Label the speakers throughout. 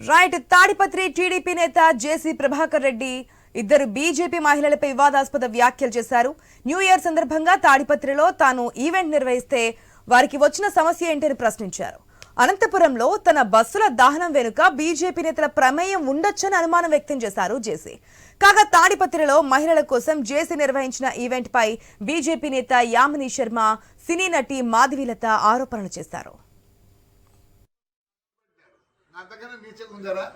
Speaker 1: Right Tadipatri TDP నేత JC Prabhakar Reddy ఇద్దరు BJP మహిళలపై వివాదాస్పద వ్యాఖ్యలు చేశారు. న్యూ ఇయర్ సందర్భంగా తాడిపత్రిలో తాను ఈవెంట్ నిర్వహిస్తే వారికి వచ్చిన సమస్య ఏంటని ప్రశ్నించారు. అనంతపురంలో తన బస్సుల దహనం వెనుక బీజేపీ నేతల ప్రమేయం ఉండొచ్చని అనుమానం వ్యక్తం చేశారు జేసీ. కాగా తాడిపత్రిలో మహిళల కోసం జేసీ నిర్వహించిన ఈవెంట్ పై బీజేపీ నేత యామిని శర్మ సినీ నటి మాధవీలత ఆరోపణలు చేశారు.
Speaker 2: అంతకన్నా నీచగా ఉందరా?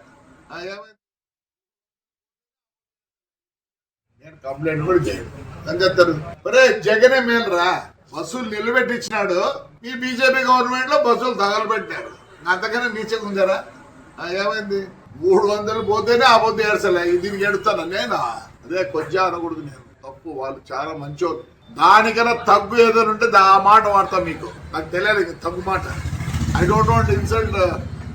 Speaker 2: నేను కంప్లైంట్ కూడా చేయను. అని చెప్తారు ఒరే జగనే మేలురా. బస్సులు నిలబెట్టించినాడు. ఈ బీజేపీ గవర్నమెంట్లో బస్సులు తగలబెట్టినాడు. అంతకన్నా నీచగా ఉందరా? ఏమైంది? మూడు వందలు పోతేనే ఆ పొద్దు ఏడ్చలే దీనికి ఎడుతాను నేను? అదే కొద్దిగా అనకూడదు నేను. తప్పు వాళ్ళు చాలా మంచోళ్ళు. దానికన్నా తగ్గు ఏదైనా ఉంటే దా- ఆ మాట వాడతాం మీకు. నాకు తెలియదు తగ్గు మాట. I don't want insult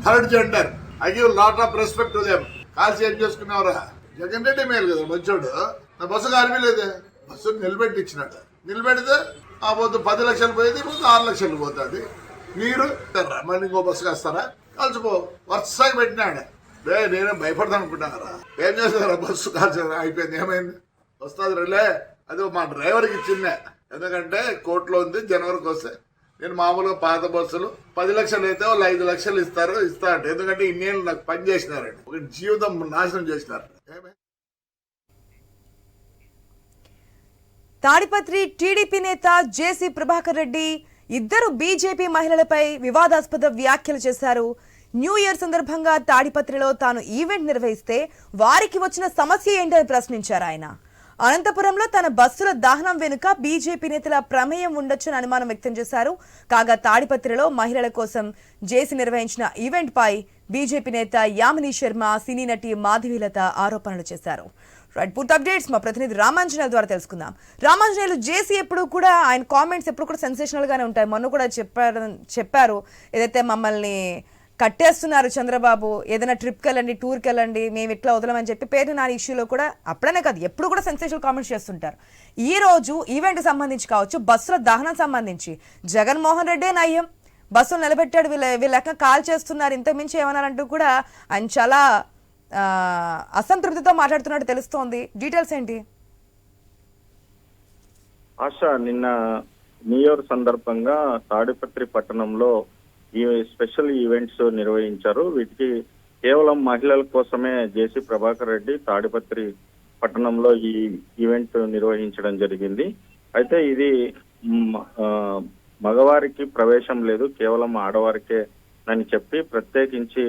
Speaker 2: third gender I give lot of respect to them కాల్సి ఏం చేసుకున్నావురా జగన్ రెడ్డి మేలు కదా మంచోడు. నా బస్సు కార్మిలేదే బస్సు నిలబెట్టి ఇచ్చినట్టు నిలబెడితే ఆ పొద్దు పది లక్షలు పోయేది ఈ ఆరు లక్షలు పోతుంది. మీరు మళ్ళీ ఇంకో బస్సు కాస్తారా? కలిసిపో వరుసగా పెట్టినాడు రే నేనే భయపడతాను అనుకుంటున్నారా ఏం చేస్తారా బస్సు కాల్చారా అయిపోయింది ఏమైంది? వస్తుంది రేలే అది మా డ్రైవర్కి ఇచ్చిందే. ఎందుకంటే కోర్టులో ఉంది జనవరికి వస్తే నేను మామూలుగా పాత బస్సులు పది లక్షలు అయితే వాళ్ళు ఐదు లక్షలు ఇస్తారు ఇస్తా అంటే. ఎందుకంటే ఇన్నేళ్ళు నాకు పని చేసినారండి. ఒక జీవితం నాశనం చేసినారు.
Speaker 1: తాడిపత్రి టీడీపీ నేత జేసీ ప్రభాకర్ రెడ్డి ఇద్దరు బీజేపీ మహిళలపై వివాదాస్పద వ్యాఖ్యలు చేశారు. న్యూ ఇయర్ సందర్భంగా తాడిపత్రిలో తాను ఈవెంట్ నిర్వహిస్తే వారికి వచ్చిన సమస్య ఏంటని ప్రశ్నించారు ఆయన. అనంతపురంలో తన బస్సుల దహనం వెనుక బీజేపీ నేతల ప్రమేయం ఉండొచ్చని అనుమానం వ్యక్తం చేశారు. కాగా తాడిపత్రిలో మహిళల కోసం జేసీ నిర్వహించిన ఈవెంట్ పై బీజేపీ నేత యామిని శర్మ సినీ నటి మాధవీలత ఆరోపణలు చేశారు. రైట్ పూర్తి అప్డేట్స్ మా ప్రతినిధి రామాంజనేయుల ద్వారా తెలుసుకుందాం. రామాంజనేయులు జేసీ ఎప్పుడు కూడా ఆయన కామెంట్స్ ఎప్పుడు కూడా సెన్సేషనల్ గానే ఉంటాయి. మొన్న కూడా చెప్పారు చెప్పారు. ఏదైతే మమ్మల్ని కట్టేస్తున్నారు చంద్రబాబు. ఏదైనా ట్రిప్కి వెళ్ళండి టూర్కి వెళ్ళండి మేము ఇట్లా వదలమని చెప్పి పేరు నా ఇష్యూలో కూడా అప్పుడనే కాదు ఎప్పుడు కూడా సెన్సేషనల్ కామెంట్స్ చేస్తుంటారు. ఈ రోజు ఈవెంట్ సంబంధించి కావచ్చు బస్సుల దహనం సంబంధించి జగన్మోహన్ రెడ్డే నయ్యం. బస్సులు నిలబెట్టాడు వీళ్ళ వీళ్ళ లెక్క కాల్ చేస్తున్నారు ఇంత మించి ఏమన్నారంటూ కూడా ఆయన చాలా అసంతృప్తితో మాట్లాడుతున్నట్టు తెలుస్తోంది. డీటెయిల్స్ ఏంటి?
Speaker 3: ఆశ నిన్న న్యూ ఇయర్ సందర్భంగా తాడిపత్రి పట్టణంలో ఈ స్పెషల్ ఈవెంట్స్ నిర్వహించారు. వీటికి కేవలం మహిళల కోసమే జేసీ ప్రభాకర్ రెడ్డి తాడిపత్రి పట్టణంలో ఈ ఈవెంట్ నిర్వహించడం జరిగింది. అయితే ఇది మగవారికి ప్రవేశం లేదు. కేవలం ఆడవారికే అని చెప్పి ప్రత్యేకించి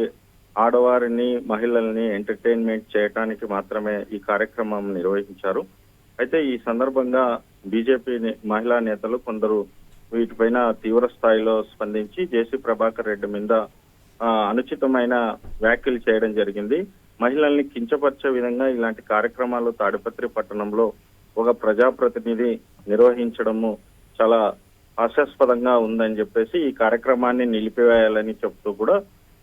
Speaker 3: ఆడవారిని మహిళల్ని ఎంటర్టైన్మెంట్ చేయటానికి మాత్రమే ఈ కార్యక్రమం నిర్వహించారు. అయితే ఈ సందర్భంగా బీజేపీ మహిళా నేతలు కొందరు వీటిపైన తీవ్ర స్థాయిలో స్పందించి జేసీ ప్రభాకర్ రెడ్డి మీద అనుచితమైన వ్యాఖ్యలు చేయడం జరిగింది. మహిళల్ని కించపరిచే విధంగా ఇలాంటి కార్యక్రమాలు తాడిపత్రి పట్టణంలో ఒక ప్రజాప్రతినిధి నిర్వహించడము చాలా హాస్యాస్పదంగా ఉందని చెప్పేసి ఈ కార్యక్రమాన్ని నిలిపివేయాలని చెప్తూ కూడా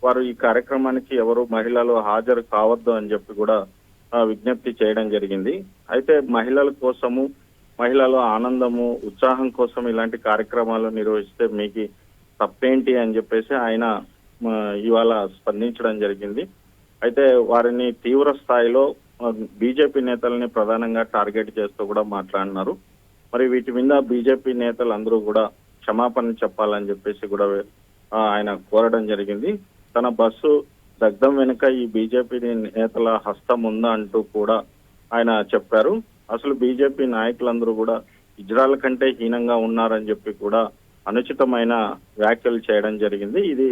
Speaker 3: వారు ఈ కార్యక్రమానికి ఎవరు మహిళలు హాజరు కావద్దు అని చెప్పి కూడా విజ్ఞప్తి చేయడం జరిగింది. అయితే మహిళల కోసము మహిళలు ఆనందము ఉత్సాహం కోసం ఇలాంటి కార్యక్రమాలు నిర్వహిస్తే మీకు తప్పేంటి అని చెప్పేసి ఆయన ఇవాళ స్పందించడం జరిగింది. అయితే వారిని తీవ్ర స్థాయిలో బీజేపీ నేతల్ని ప్రధానంగా టార్గెట్ చేస్తూ కూడా మాట్లాడినారు. మరి వీటి మీద బీజేపీ నేతలు అందరూ కూడా క్షమాపణ చెప్పాలని చెప్పేసి కూడా ఆయన కోరడం జరిగింది. తన బస్సు దగ్ధం వెనుక ఈ బీజేపీ నేతల హస్తం ఉందా అంటూ కూడా ఆయన చెప్పారు. అసలు బీజేపీ నాయకులందరూ కూడా ఇజ్రాయల్ కంటే హీనంగా ఉన్నారని చెప్పి కూడా అనుచితమైన వ్యాఖ్యలు చేయడం జరిగింది. ఇది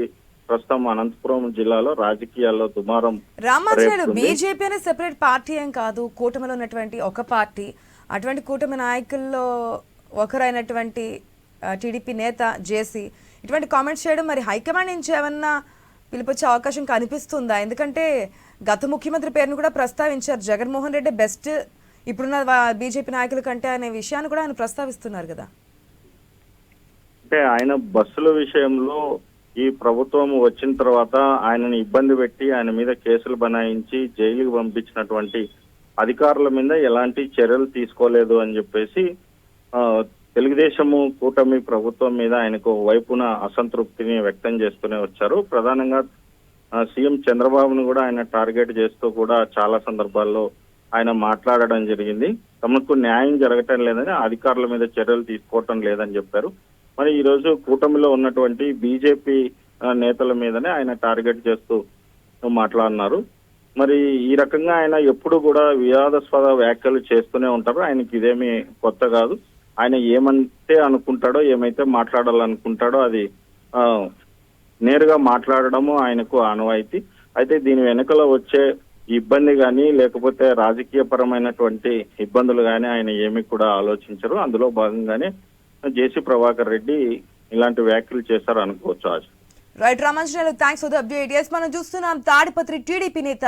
Speaker 3: ప్రస్తుతం అనంతపురం జిల్లాలో రాజకీయాల్లో దుమారం రేపుతుంది.
Speaker 1: బీజేపీ అనే సెపరేట్ పార్టీ ఏం కాదు. కూటమిలో ఉన్నటువంటి ఒక పార్టీ అటువంటి కూటమి నాయకుల్లో ఒకరైనటువంటి టీడీపీ నేత జేసీ. ఇటువంటి కామెంట్స్ చేయడం మరి హైకమాండ్ నుంచి ఏమన్నా పిలిపొచ్చే అవకాశం కనిపిస్తుందా? ఎందుకంటే గత ముఖ్యమంత్రి పేరును కూడా ప్రస్తావించారు. జగన్మోహన్ రెడ్డి బెస్ట్ ఇప్పుడున్న బీజేపీ నాయకుల కంటే అనే విషయాన్ని కూడా ఆయన ప్రస్తావిస్తున్నారు కదా.
Speaker 3: అంటే ఆయన బస్సుల విషయంలో ఈ ప్రభుత్వం వచ్చిన తర్వాత ఆయనని ఇబ్బంది పెట్టి ఆయన మీద కేసులు బనాయించి జైలుకి పంపించినటువంటి అధికారుల మీద ఎలాంటి చర్యలు తీసుకోలేదు అని చెప్పేసి తెలుగుదేశము కూటమి ప్రభుత్వం మీద ఆయనకు వైపున అసంతృప్తిని వ్యక్తం చేస్తూనే వచ్చారు. ప్రధానంగా సీఎం చంద్రబాబును కూడా ఆయన టార్గెట్ చేస్తూ కూడా చాలా సందర్భాల్లో ఆయన మాట్లాడడం జరిగింది. తమకు న్యాయం జరగటం లేదని అధికారుల మీద చర్యలు తీసుకోవటం లేదని చెప్పారు. మరి ఈ రోజు కూటమిలో ఉన్నటువంటి బీజేపీ నేతల మీదనే ఆయన టార్గెట్ చేస్తూ మాట్లాడినారు. మరి ఈ రకంగా ఆయన ఎప్పుడు కూడా వివాదాస్పద వ్యాఖ్యలు చేస్తూనే ఉంటారు. ఆయనకి ఇదేమీ కొత్త కాదు. ఆయన ఏమంటే అనుకుంటాడో ఏమైతే మాట్లాడాలనుకుంటాడో అది నేరుగా మాట్లాడడము ఆయనకు ఆనవాయితీ. అయితే దీని వెనుకల వచ్చే ఇబ్బంది కానీ లేకపోతే రాజకీయ పరమైనటువంటి ఇబ్బందులు కానీ ఆయన ఏమి కూడా ఆలోచించరు. అందులో భాగంగానే జేసీ ప్రభాకర్ రెడ్డి ఇలాంటి వ్యాఖ్యలు చేశారు అనుకోవచ్చు ఆశ.
Speaker 1: Right Ramanjaneyulu thanks for the update yes మనం చూస్తున్నాం తాడిపత్రి టీడీపీ నేత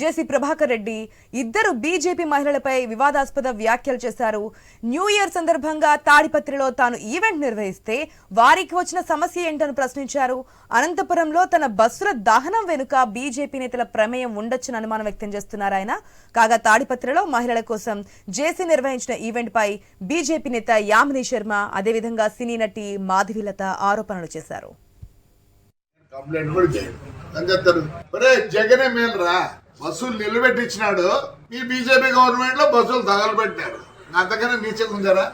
Speaker 1: జేసీ ప్రభాకర్ రెడ్డి. ఇద్దరు బీజేపీ మహిళలపై వివాదాస్పద వ్యాఖ్యలు చేశారు. న్యూ ఇయర్ సందర్భంగా తాడిపత్రిలో తాను ఈవెంట్ నిర్వహిస్తే వారికి వచ్చిన సమస్య ఏంటని ప్రశ్నించారు. అనంతపురంలో తన బస్సుల దహనం వెనుక బీజేపీ నేతల ప్రమేయం ఉండొచ్చని అనుమానం వ్యక్తం చేస్తున్నారు ఆయన. కాగా తాడిపత్రిలో మహిళల కోసం జేసీ నిర్వహించిన ఈవెంట్ పై బీజేపీ నేత యామిని శర్మ అదేవిధంగా సినీ నటి మాధవిలత ఆరోపణలు చేశారు.
Speaker 2: కంప్లైంట్ కూడా చేయడు అని చెప్తారు ఒరే జగనే మేలురా. బస్సులు నిలబెట్టించినాడు. మీ బీజేపీ గవర్నమెంట్లో బస్సులు తగలబెట్టారు అంతకన్నా నీచగా ఉందరా?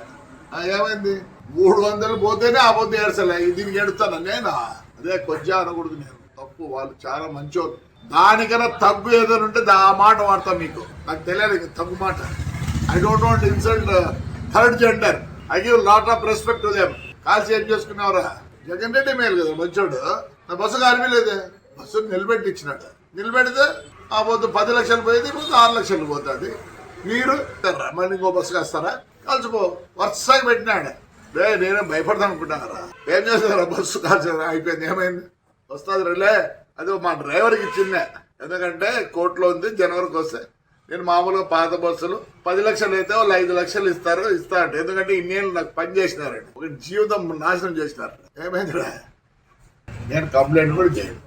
Speaker 2: ఏమైంది? మూడు వందలు పోతేనే ఆ పొద్దు ఏడ్చలే దీనికి ఎడుతాను నేను? అదే కొంచెం అనకూడదు నేను. తప్పు వాళ్ళు చాలా మంచోళ్ళు. దానికన్నా తగ్గు ఏదైనా ఉంటే దా- ఆ మాట వాడతాం మీకు. నాకు తెలియదు తగ్గు మాట. I don't want insult third gender I give lot of respect to them కాల్సి ఏం చేసుకున్నావురా జగన్ రెడ్డి మేలు కదా మంచోడు. నా బస్సు కాలిపోలేదే బస్సు నిలబెట్టి ఇచ్చినట్టు నిలబెడితే ఆ పొద్దు పది లక్షలు పోయేది ఇప్పుడు ఆరు లక్షలు పోతుంది. మీరు మళ్ళీ ఇంకో బస్సు కాస్తారా కలిసిపో వరుసగా పెట్టినాడు రే నేనే భయపడదాం అనుకుంటున్నారా? ఏం చేస్తారా బస్సు? కాల్చారా అయిపోయింది. ఏమైంది? వస్తుంది రిలే అది మా డ్రైవర్కి ఇచ్చిందే. ఎందుకంటే కోర్టులో ఉంది జనవరికి వస్తే నేను మామూలుగా పాత బస్సులు పది లక్షలు అయితే వాళ్ళు ఐదు లక్షలు ఇస్తారు ఇస్తారంట ఎందుకంటే ఇన్నేళ్ళు నాకు పని చేసినారండి. ఒక జీవితం నాశనం చేసినారు. ఏమైందిరా? నేను కంప్లైంట్ కూడా చేయను.